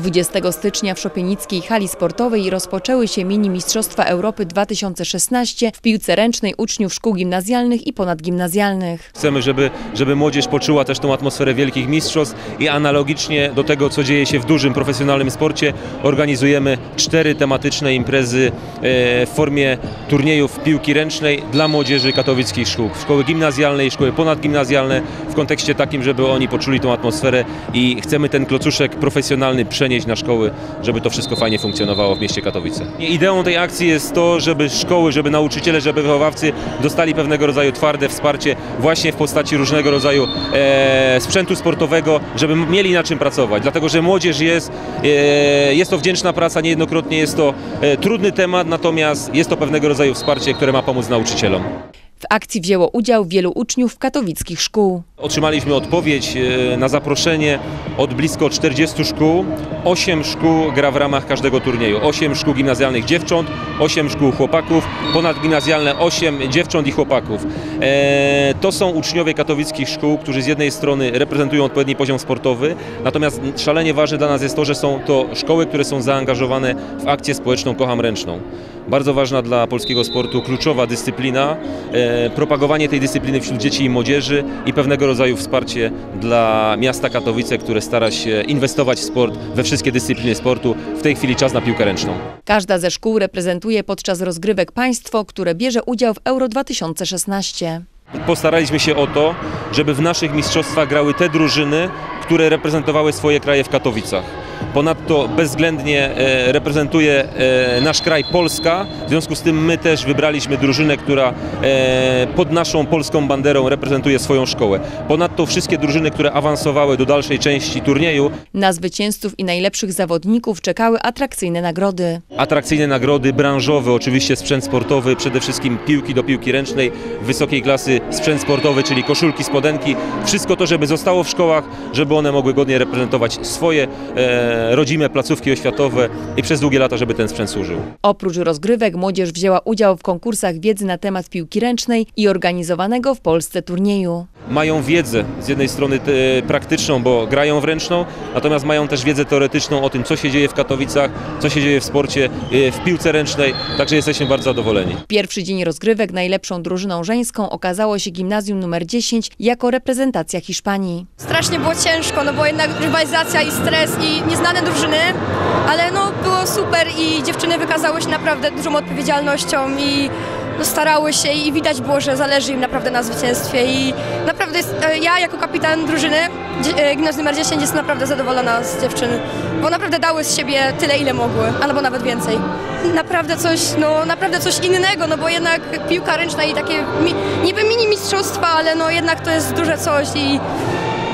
20 stycznia w Szopienickiej hali sportowej rozpoczęły się mini Mistrzostwa Europy 2016 w piłce ręcznej uczniów szkół gimnazjalnych i ponadgimnazjalnych. Chcemy, żeby, żeby młodzież poczuła też tą atmosferę wielkich mistrzostw i analogicznie do tego, co dzieje się w dużym profesjonalnym sporcie, organizujemy cztery tematyczne imprezy e, w formie turniejów piłki ręcznej dla młodzieży katowickich szkół. Szkoły i szkoły ponadgimnazjalne w kontekście takim, żeby oni poczuli tą atmosferę i chcemy ten klocuszek profesjonalny przenieść na szkoły, żeby to wszystko fajnie funkcjonowało w mieście Katowice. Ideą tej akcji jest to, żeby szkoły, żeby nauczyciele, żeby wychowawcy dostali pewnego rodzaju twarde wsparcie właśnie w postaci różnego rodzaju e, sprzętu sportowego, żeby mieli na czym pracować. Dlatego, że młodzież jest, e, jest to wdzięczna praca, niejednokrotnie jest to e, trudny temat, natomiast jest to pewnego rodzaju wsparcie, które ma pomóc nauczycielom. W akcji wzięło udział wielu uczniów katowickich szkół. Otrzymaliśmy odpowiedź e, na zaproszenie od blisko 40 szkół. 8 szkół gra w ramach każdego turnieju. 8 szkół gimnazjalnych dziewcząt, 8 szkół chłopaków, ponadgimnazjalne 8 dziewcząt i chłopaków. E, To są uczniowie katowickich szkół, którzy z jednej strony reprezentują odpowiedni poziom sportowy, natomiast szalenie ważne dla nas jest to, że są to szkoły, które są zaangażowane w akcję społeczną Kocham Ręczną. Bardzo ważna dla polskiego sportu, kluczowa dyscyplina, e, propagowanie tej dyscypliny wśród dzieci i młodzieży i pewnego rodzaju wsparcie dla miasta Katowice, które stara się inwestować w sport, we wszystkie dyscypliny sportu. W tej chwili czas na piłkę ręczną. Każda ze szkół reprezentuje podczas rozgrywek państwo, które bierze udział w Euro 2016. Postaraliśmy się o to, żeby w naszych mistrzostwach grały te drużyny, które reprezentowały swoje kraje w Katowicach. Ponadto bezwzględnie e, reprezentuje e, nasz kraj Polska, w związku z tym my też wybraliśmy drużynę, która e, pod naszą polską banderą reprezentuje swoją szkołę. Ponadto wszystkie drużyny, które awansowały do dalszej części turnieju, Na zwycięzców i najlepszych zawodników czekały atrakcyjne nagrody. atrakcyjne nagrody branżowe, oczywiście sprzęt sportowy, przede wszystkim piłki do piłki ręcznej, wysokiej klasy sprzęt sportowy, czyli koszulki, spodenki, wszystko to, żeby zostało w szkołach, żeby one mogły godnie reprezentować swoje e, rodzime placówki oświatowe i przez długie lata, żeby ten sprzęt służył. Oprócz rozgrywek młodzież wzięła udział w konkursach wiedzy na temat piłki ręcznej i organizowanego w Polsce turnieju. Mają wiedzę z jednej strony praktyczną, bo grają w ręczną, natomiast mają też wiedzę teoretyczną o tym, co się dzieje w Katowicach, co się dzieje w sporcie, e, w piłce ręcznej, także jesteśmy bardzo zadowoleni. Pierwszy dzień rozgrywek najlepszą drużyną żeńską okazało się gimnazjum numer 10 jako reprezentacja Hiszpanii. Strasznie było ciężko, no bo jednak rywalizacja i stres i nieznane drużyny, ale no było super i dziewczyny wykazały się naprawdę dużą odpowiedzialnością i no, starały się i widać było, że zależy im naprawdę na zwycięstwie i naprawdę jest, e, ja jako kapitan drużyny e, gimnazjum numer 10 jestem naprawdę zadowolona z dziewczyn, bo naprawdę dały z siebie tyle, ile mogły, albo nawet więcej. Naprawdę coś, no naprawdę coś innego, no bo jednak piłka ręczna i takie mi, niby mini mistrzostwa, ale no jednak to jest duże coś i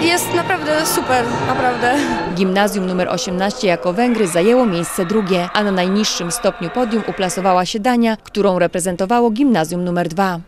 jest naprawdę super, naprawdę. Gimnazjum numer 18 jako Węgry zajęło miejsce drugie, a na najniższym stopniu podium uplasowała się Dania, którą reprezentowało gimnazjum numer 2.